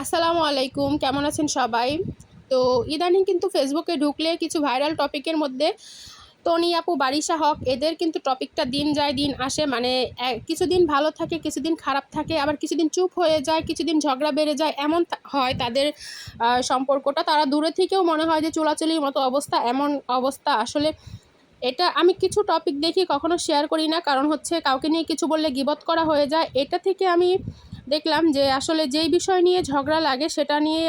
আসসালামু আলাইকুম, কেমন আছেন সবাই? তো ইদানিং কিন্তু ফেসবুকে ঢুকলে কিছু ভাইরাল টপিকের মধ্যে টনি আপু, বারিশা হক, এদের কিন্তু টপিকটা দিন যায় দিন আসে। মানে কিছুদিন ভালো থাকে, কিছুদিন খারাপ থাকে, আবার কিছুদিন চুপ হয়ে যায়, কিছুদিন ঝগড়া বেড়ে যায়, এমন হয় তাদের সম্পর্কটা। তারা দূরে থেকেও মনে হয় যে চুলাচুলির মতো অবস্থা, এমন অবস্থা আসলে। এটা আমি কিছু টপিক দেখি, কখনো শেয়ার করি না, কারণ হচ্ছে কাউকে নিয়ে কিছু বললে গিবত করা হয়ে যায়। এটা থেকে আমি দেখলাম যে আসলে যেই বিষয় নিয়ে ঝগড়া লাগে সেটা নিয়ে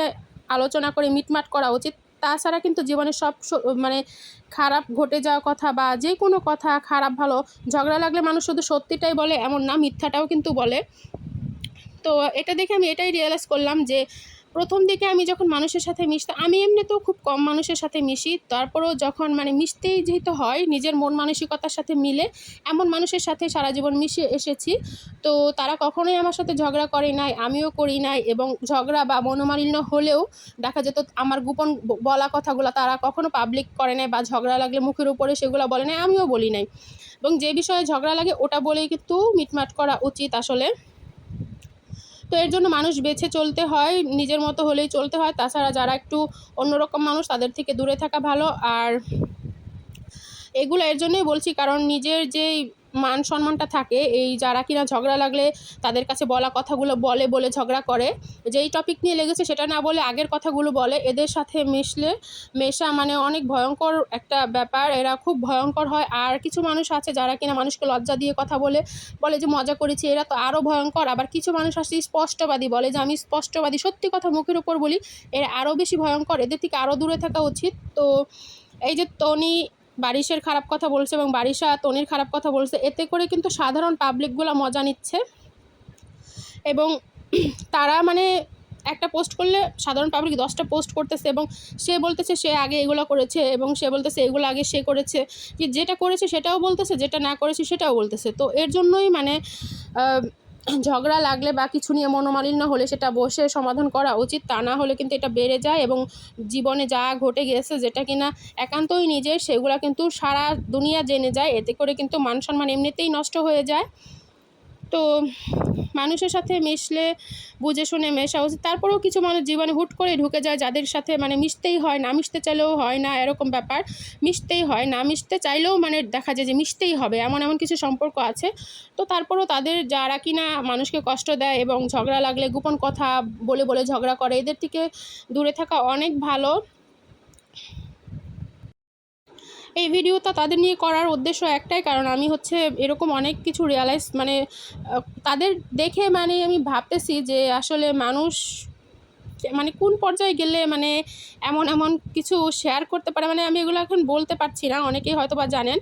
আলোচনা করে মিটমাট করা উচিত। তাছাড়া কিন্তু জীবনে সব মানে খারাপ ঘটে যাওয়া কথা বা যে কোনো কথা, খারাপ ভালো, ঝগড়া লাগলে মানুষ শুধু সত্যিটাই বলে এমন না, মিথ্যাটাও কিন্তু বলে। তো এটা দেখে আমি এটাই রিয়েলাইজ করলাম যে প্রথম দিকে আমি যখন মানুষের সাথে মিশতে, আমি এমনিতেও খুব কম মানুষের সাথে মিশি। তারপরেও যখন মানে মিশতেই যেহেতু হয়, নিজের মন মানসিকতার সাথে মিলে এমন মানুষের সাথে সারা জীবন মিশে এসেছি। তো তারা কখনোই আমার সাথে ঝগড়া করে নাই, আমিও করি নাই এবং ঝগড়া বা মনোমালিন্য হলেও দেখা যেত আমার গোপন বলা কথাগুলো তারা কখনো পাবলিক করে নাই বা ঝগড়া লাগলে মুখের উপরে সেগুলো বলে নাই, আমিও বলি নাই। এবং যে বিষয়ে ঝগড়া লাগে ওটা বলেই কিন্তু মিটমাট করা উচিত আসলে। তো এর জন্য মানুষ বেছে চলতে হয়, নিজের মতো হলেই চলতে হয়। তাছাড়া যারা একটু অন্যরকম মানুষ, তাদের থেকে দূরে থাকা ভালো। আর এগুলো এর জন্যই বলছি, কারণ নিজের যেই মান সম্মানটা থাকে, এই যারা কিনা ঝগড়া লাগলে তাদের কাছে বলা কথাগুলো বলে বলে ঝগড়া করে। যেই টপিক নিয়ে লেগেছে সেটা না বলে আগের কথাগুলো বলে, এদের সাথে মিশলে মেশা মানে অনেক ভয়ঙ্কর একটা ব্যাপার। এরা খুব ভয়ঙ্কর হয়। আর কিছু মানুষ আছে যারা কিনা মানুষকে লজ্জা দিয়ে কথা বলে বলে যে মজা করেছি, এরা তো আরও ভয়ঙ্কর। আবার কিছু মানুষ আছে স্পষ্টবাদী বলে যে আমি স্পষ্টবাদী, সত্যি কথা মুখের উপর বলি, এরা আরও বেশি ভয়ঙ্কর। এদের থেকে আরও দূরে থাকা উচিত। তো এই যে তনি বারিশের খারাপ কথা বলছে এবং বারিশা তনির খারাপ কথা বলছে। এতে করে কিন্তু সাধারণ পাবলিকগুলো মজা নিচ্ছে। এবং তারা মানে একটা পোস্ট করলে সাধারণ পাবলিক দশটা পোস্ট করতেছে এবং সে বলতেছে সে আগে এগুলো করেছে এবং সে বলতেছে এগুলো আগে সে করেছে। যে যেটা করেছে সেটাও বলতেছে, যেটা না করেছে সেটাও বলতেছে। তো এর জন্যই মানে ঝগড়া লাগলে বা কিছু নিয়ে মনোমালিন্য হলে সেটা বসে সমাধান করা উচিত, তা না হলে কিন্তু এটা বেড়ে যায় এবং জীবনে যা ঘটে গেছে যেটা কিনা একান্তই নিজের, সেগুলো কিন্তু সারা দুনিয়া জেনে যায়, এতে করে কিন্তু মান সম্মান এমনিতেই নষ্ট হয়ে যায়। তো মানুষের সাথে মিশলে, বুঝে শুনে মেশা উচিত। তারপরেও কিছু মানুষ জীবনে হুট করে ঢুকে যায় যাদের সাথে মানে মিশতেই হয় না, মিশতে চাইলেও হয় না, এরকম ব্যাপার। মিশতেই হয় না, মিশতে চাইলেও মানে দেখা যায় যে মিশতেই হবে, এমন এমন কিছু সম্পর্ক আছে। তো তারপরেও তাদের যারা কিনা মানুষকে কষ্ট দেয় এবং ঝগড়া লাগলে গোপন কথা বলে বলে ঝগড়া করে, এদের থেকে দূরে থাকা অনেক ভালো। এই ভিডিওটা তাদের নিয়ে করার উদ্দেশ্য একটাই, কারণ আমি হচ্ছে এরকম অনেক কিছু রিয়ালাইজ মানে তাদের দেখে মানে আমি ভাবতেছি যে আসলে মানুষ মানে কোন পর্যায়ে গেলে মানে এমন এমন কিছু শেয়ার করতে পারে? মানে আমি এগুলো এখন বলতে পারছি না, অনেকেই হয়তো বা জানেন।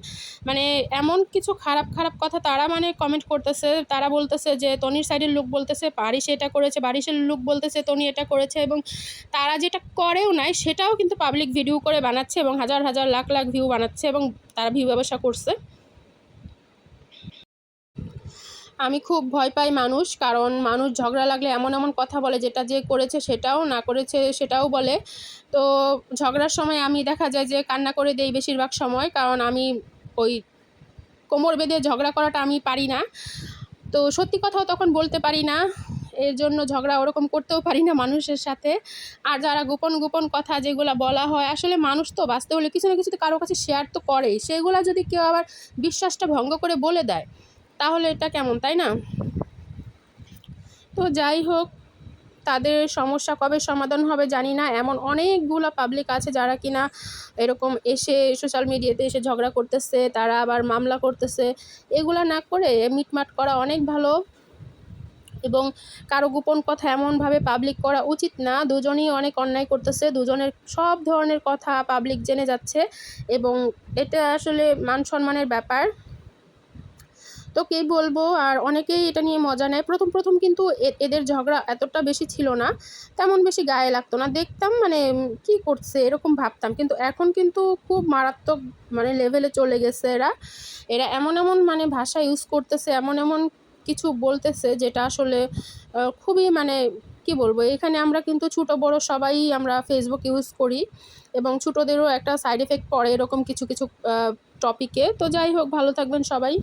মানে এমন কিছু খারাপ খারাপ কথা তারা মানে কমেন্ট করতেছে, তারা বলতেছে যে, তনির সাইডের লোক বলতেছে বারিশ এটা করেছে বারিশের লোক বলতেছে, তনি এটা করেছে। এবং তারা যেটা করেও নাই, সেটাও কিন্তু পাবলিক ভিডিও করে বানাচ্ছে এবং হাজার হাজার, লাখ লাখ ভিউ বানাচ্ছে এবং তারা ভিউ ব্যবসা করছে। আমি খুব ভয় পাই মানুষ, কারণ মানুষ ঝগড়া লাগলে এমন এমন কথা বলে যেটা যে করেছে সেটাও, না করেছে সেটাও বলে। তো ঝগড়ার সময় আমি দেখা যায় যে কান্না করে দেই বেশিরভাগ সময়, কারণ আমি ওই কোমর বেঁধে ঝগড়া করাটা আমি পারি না। তো সত্যি কথাও তখন বলতে পারি না, এর জন্য ঝগড়া ওরকম করতেও পারি না মানুষের সাথে। আর যারা গোপন গোপন কথা যেগুলো বলা হয়, আসলে মানুষ তো বাঁচতে হলে কিছু না কিছু তো কারও কাছে শেয়ার তো করেই। সেগুলো যদি কেউ আবার বিশ্বাসটা ভঙ্গ করে বলে দেয় তাহলে এটা কেমন, তাই না? তো যাই হোক, তাদের সমস্যা কবে সমাধান হবে জানি না। এমন অনেকগুলো পাবলিক আছে যারা কিনা এরকম এসে সোশ্যাল মিডিয়াতে এসে ঝগড়া করতেছে, তারা আবার মামলা করতেছে। এগুলা না করে মিটমাট করা অনেক ভালো এবং কারও গোপন কথা এমনভাবে পাবলিক করা উচিত না। দুজনেই অনেক অন্যায় করতেছে, দুজনের সব ধরনের কথা পাবলিক জেনে যাচ্ছে এবং এটা আসলে মান সম্মানের ব্যাপার। তো কী বলব? আর অনেকেই এটা নিয়ে মজা নেয়। প্রথম প্রথম কিন্তু এদের ঝগড়া এতটা বেশি ছিল না। তেমন বেশি গায়ে লাগতো না। দেখতাম মানে কি করছে? এরকম ভাবতাম। কিন্তু এখন কিন্তু খুব মারাত্মক মানে লেভেলে চলে গেছে এরা। এরা এমন এমন মানে ভাষা ইউজ করতেছে, এমন এমন কিছু বলতেছে যেটা আসলে খুবই মানে কি বলব? এখানে আমরা কিন্তু ছোট, বড় সবাই আমরা ফেসবুক ইউজ করি এবং ছোটোদেরও একটা সাইড এফেক্ট পড়ে এরকম কিছু কিছু টপিকে তো যাই হোক, ভালো থাকবেন সবাই।